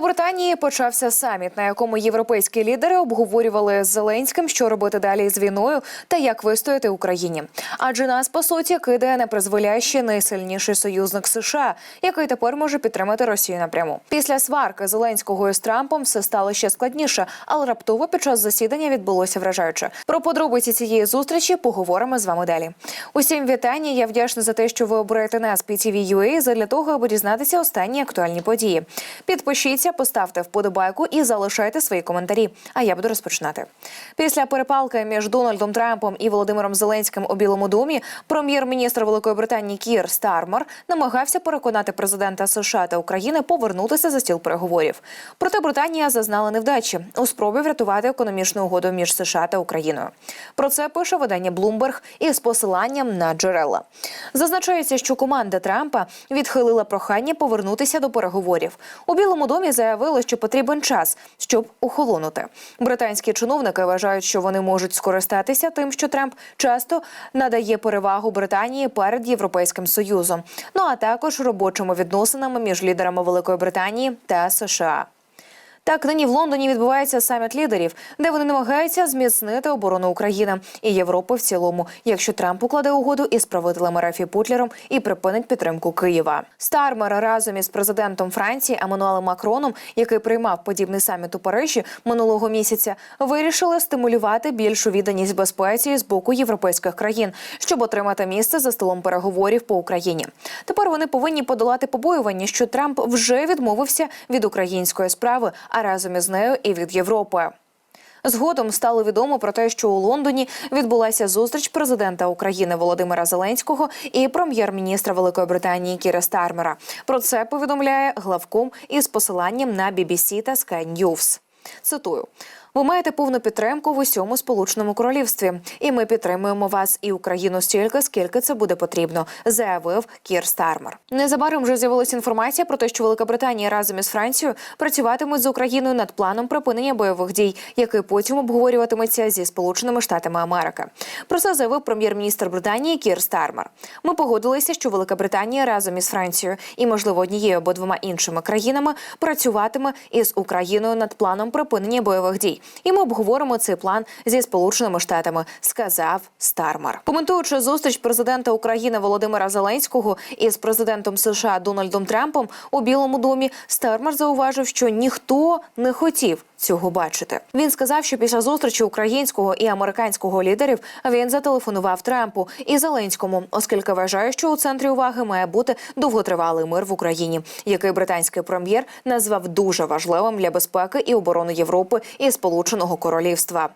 Британії почався саміт, на якому європейські лідери обговорювали з Зеленським, що робити далі з війною та як вистояти Україні. Адже нас по суті кидає на призволяще найсильніший союзник США, який тепер може підтримати Росію напряму. Після сварки Зеленського із Трампом все стало ще складніше, але раптово під час засідання відбулося вражаюче. Про подробиці цієї зустрічі поговоримо з вами далі. Усім вітання. Я вдячна за те, що ви обираєте нас PTV.ua задля того, аби дізнатися останні актуальні події. Підпишіться, поставте вподобайку і залишайте свої коментарі. А я буду розпочинати. Після перепалки між Дональдом Трампом і Володимиром Зеленським у Білому домі прем'єр-міністр Великої Британії Кір Стармер намагався переконати президента США та України повернутися за стіл переговорів. Проте Британія зазнала невдачі у спробі врятувати економічну угоду між США та Україною. Про це пише видання Bloomberg із посиланням на джерела. Зазначається, що команда Трампа відхилила прохання повернутися до переговорів. У Білому домі заявили, що потрібен час, щоб охолонути. Британські чиновники вважають, що вони можуть скористатися тим, що Трамп часто надає перевагу Британії перед Європейським Союзом. Ну а також робочими відносинами між лідерами Великої Британії та США. Так, нині в Лондоні відбувається саміт лідерів, де вони намагаються зміцнити оборону України і Європи в цілому, якщо Трамп укладе угоду із правителем Рафі Путлером і припинить підтримку Києва. Стармер разом із президентом Франції Еммануелем Макроном, який приймав подібний саміт у Парижі минулого місяця, вирішили стимулювати більшу відданість безпеці з боку європейських країн, щоб отримати місце за столом переговорів по Україні. Тепер вони повинні подолати побоювання, що Трамп вже відмовився від української справи а разом із нею і від Європи. Згодом стало відомо про те, що у Лондоні відбулася зустріч президента України Володимира Зеленського і прем'єр-міністра Великої Британії Кіра Стармера. Про це повідомляє главком із посиланням на BBC та Sky News. Цитую. Ви маєте повну підтримку в усьому сполученому королівстві, і ми підтримуємо вас і Україну стільки, скільки це буде потрібно, заявив Кір Стармер. Незабаром вже з'явилася інформація про те, що Велика Британія разом із Францією працюватимуть з Україною над планом припинення бойових дій, який потім обговорюватиметься зі Сполученими Штатами Америки. Про це заявив прем'єр-міністр Британії Кір Стармер. Ми погодилися, що Велика Британія разом із Францією і, можливо, однією або двома іншими країнами працюватиме із Україною над планом припинення бойових дій. І ми обговоримо цей план зі сполученими штатами, сказав Стармер. Коментуючи зустріч президента України Володимира Зеленського із президентом США Дональдом Трампом у Білому домі, Стармер зауважив, що ніхто не хотів. Цього бачити він сказав, що після зустрічі українського і американського лідерів він зателефонував Трампу і Зеленському, оскільки вважає, що у центрі уваги має бути довготривалий мир в Україні, який британський прем'єр назвав дуже важливим для безпеки і оборони Європи і Сполученого Королівства.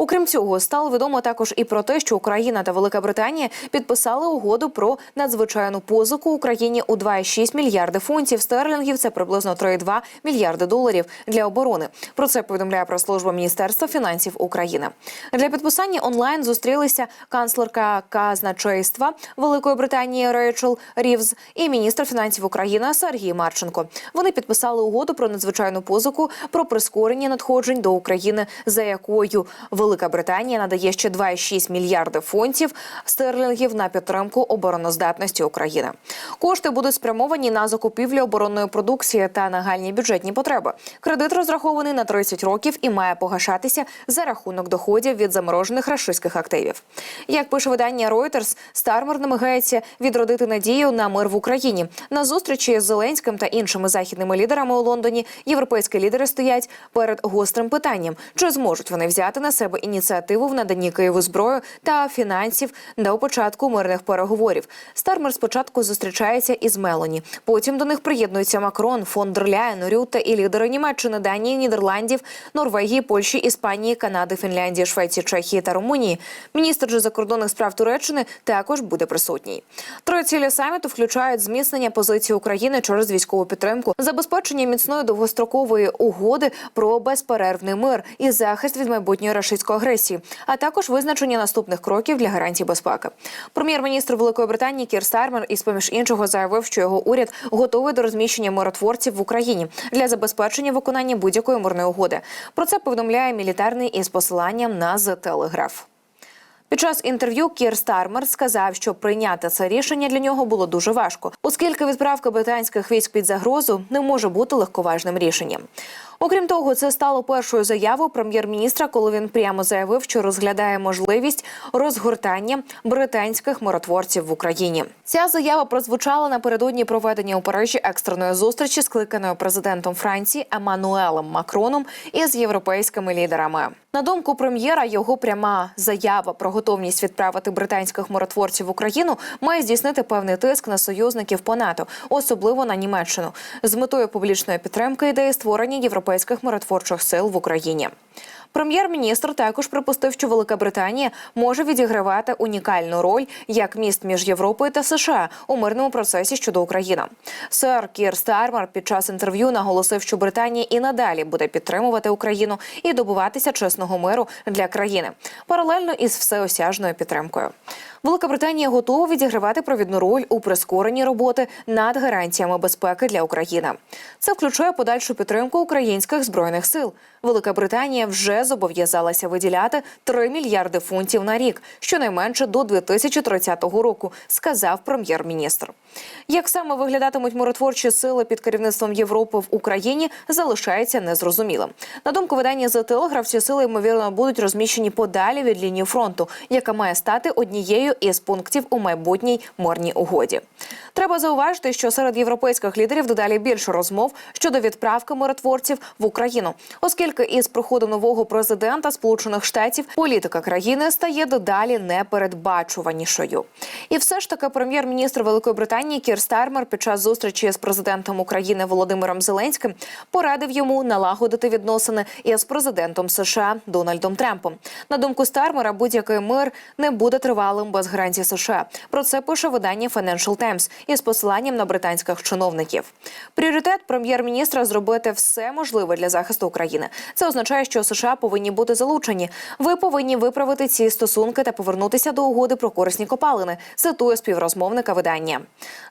Окрім цього, стало відомо також і про те, що Україна та Велика Британія підписали угоду про надзвичайну позику Україні у 2,6 мільярди фунтів стерлінгів. Це приблизно 3,2 мільярди доларів для оборони. Про це повідомляє прес-служба Міністерства фінансів України. Для підписання онлайн зустрілися канцлерка казначейства Великої Британії Рейчел Рівз і міністр фінансів України Сергій Марченко. Вони підписали угоду про надзвичайну позику про прискорення надходжень до України, за якою Велика Британія надає ще 2,6 мільярди фунтів стерлінгів на підтримку обороноздатності України. Кошти будуть спрямовані на закупівлю оборонної продукції та нагальні бюджетні потреби. Кредит розрахований на 30 років і має погашатися за рахунок доходів від заморожених рашистських активів. Як пише видання Reuters, Стармер намагається відродити надію на мир в Україні. На зустрічі з Зеленським та іншими західними лідерами у Лондоні європейські лідери стоять перед гострим питанням: чи зможуть вони взяти на себе ініціативу в наданні Києву зброю та фінансів до початку мирних переговорів. Стармер спочатку зустрічається із Мелоні. Потім до них приєднуються Макрон, фон дер Ляєн, Рюта і лідери Німеччини, Данії, Нідерландів, Норвегії, Польщі, Іспанії, Канади, Фінляндії, Швеції, Чехії та Румунії. Міністр же закордонних справ Туреччини також буде присутній. Троє цілі саміту включають зміцнення позиції України через військову підтримку, забезпечення міцної довгострокової угоди про безперервний мир і захист від майбутньої рашистської агресії, а також визначення наступних кроків для гарантій безпеки. Прем'єр-міністр Великої Британії Кір Стармер із поміж іншого заявив, що його уряд готовий до розміщення миротворців в Україні для забезпечення виконання будь-якої мирної угоди. Про це повідомляє мілітарний із посиланням на The Telegraph. Під час інтерв'ю Кір Стармер сказав, що прийняти це рішення для нього було дуже важко, оскільки відправка британських військ під загрозу не може бути легковажним рішенням. Окрім того, це стало першою заявою прем'єр-міністра, коли він прямо заявив, що розглядає можливість розгортання британських миротворців в Україні. Ця заява прозвучала напередодні проведення у Парижі екстреної зустрічі, скликаної президентом Франції Еммануелем Макроном із європейськими лідерами. На думку прем'єра, його пряма заява про готовність відправити британських миротворців в Україну має здійснити певний тиск на союзників по НАТО, особливо на Німеччину, з метою публічної підтримки ідеї створення європейських миротворчих сил в Україні. Прем'єр-міністр також припустив, що Велика Британія може відігравати унікальну роль як міст між Європою та США у мирному процесі щодо України. Сер Кір Стармер під час інтерв'ю наголосив, що Британія і надалі буде підтримувати Україну і добуватися чесного миру для країни паралельно із всеосяжною підтримкою. Велика Британія готова відігравати провідну роль у прискоренні роботи над гарантіями безпеки для України. Це включує подальшу підтримку українських збройних сил. Велика Британія вже зобов'язалася виділяти 3 мільярди фунтів на рік, щонайменше до 2030 року, сказав прем'єр-міністр. Як саме виглядатимуть миротворчі сили під керівництвом Європи в Україні, залишається незрозумілим. На думку видання The Telegraph, ці сили ймовірно будуть розміщені подалі від лінії фронту, яка має стати однією із пунктів у майбутній мирній угоді. Треба зауважити, що серед європейських лідерів дедалі більше розмов щодо відправки миротворців в Україну, оскільки із приходом нового президента Сполучених Штатів політика країни стає дедалі непередбачуванішою. І все ж таки прем'єр-міністр Великої Британії Кір Стармер під час зустрічі з президентом України Володимиром Зеленським порадив йому налагодити відносини із президентом США Дональдом Трампом. На думку Стармера, будь-який мир не буде тривалим без гарантій США. Про це пише видання Financial Times із посиланням на британських чиновників. Пріоритет прем'єр-міністра зробити все можливе для захисту України. Це означає, що США повинні бути залучені. Ви повинні виправити ці стосунки та повернутися до угоди про корисні копалини. Цитує співрозмовника видання.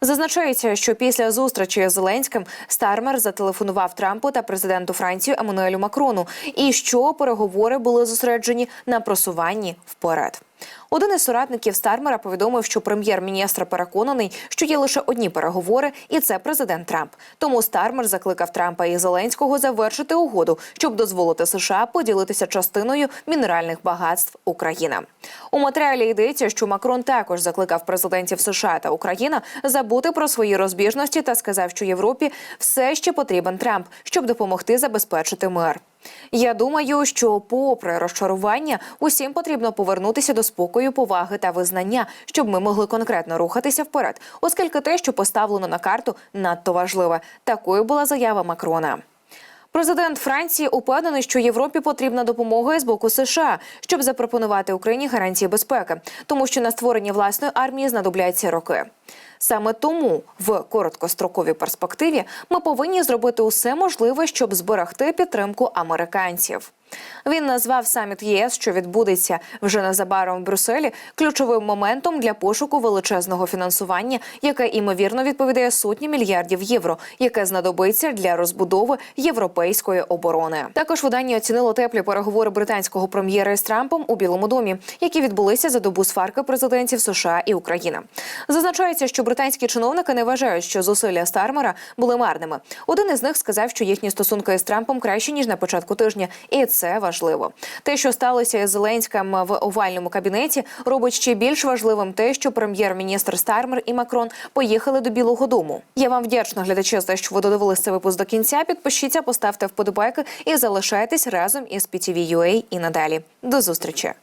Зазначається, що після зустрічі з Зеленським Стармер зателефонував Трампу та президенту Франції Еммануелю Макрону, і що переговори були зосереджені на просуванні вперед. Один із соратників Стармера повідомив, що прем'єр-міністр переконаний, що є лише одні переговори, і це президент Трамп. Тому Стармер закликав Трампа і Зеленського завершити угоду, щоб дозволити США поділитися частиною мінеральних багатств України. У матеріалі йдеться, що Макрон також закликав президентів США та Україна забути про свої розбіжності та сказав, що Європі все ще потрібен Трамп, щоб допомогти забезпечити мир. Я думаю, що, попри розчарування, усім потрібно повернутися до спокою, поваги та визнання, щоб ми могли конкретно рухатися вперед, оскільки те, що поставлено на карту, надто важливе. Такою була заява Макрона. Президент Франції упевнений, що Європі потрібна допомога з боку США, щоб запропонувати Україні гарантії безпеки, тому що на створення власної армії знадобляться роки. Саме тому в короткостроковій перспективі ми повинні зробити усе можливе, щоб зберегти підтримку американців. Він назвав саміт ЄС, що відбудеться вже незабаром в Брюсселі, ключовим моментом для пошуку величезного фінансування, яке імовірно відповідає сотні мільярдів євро, яке знадобиться для розбудови європейської оборони. Також видання оцінило теплі переговори британського прем'єра із Трампом у Білому домі, які відбулися за добу сварки президентів США і України. Зазначається, що британські чиновники не вважають, що зусилля Стармера були марними. Один із них сказав, що їхні стосунки з Трампом кращі ніж на початку тижня, і це важливо. Те, що сталося із Зеленським в овальному кабінеті, робить ще більш важливим те, що прем'єр-міністр Стармер і Макрон поїхали до Білого Дому. Я вам вдячна глядачі за що ви додивилися цей випуск до кінця. Підпишіться, поставте вподобайки і залишайтесь разом із PTV.ua і надалі. До зустрічі.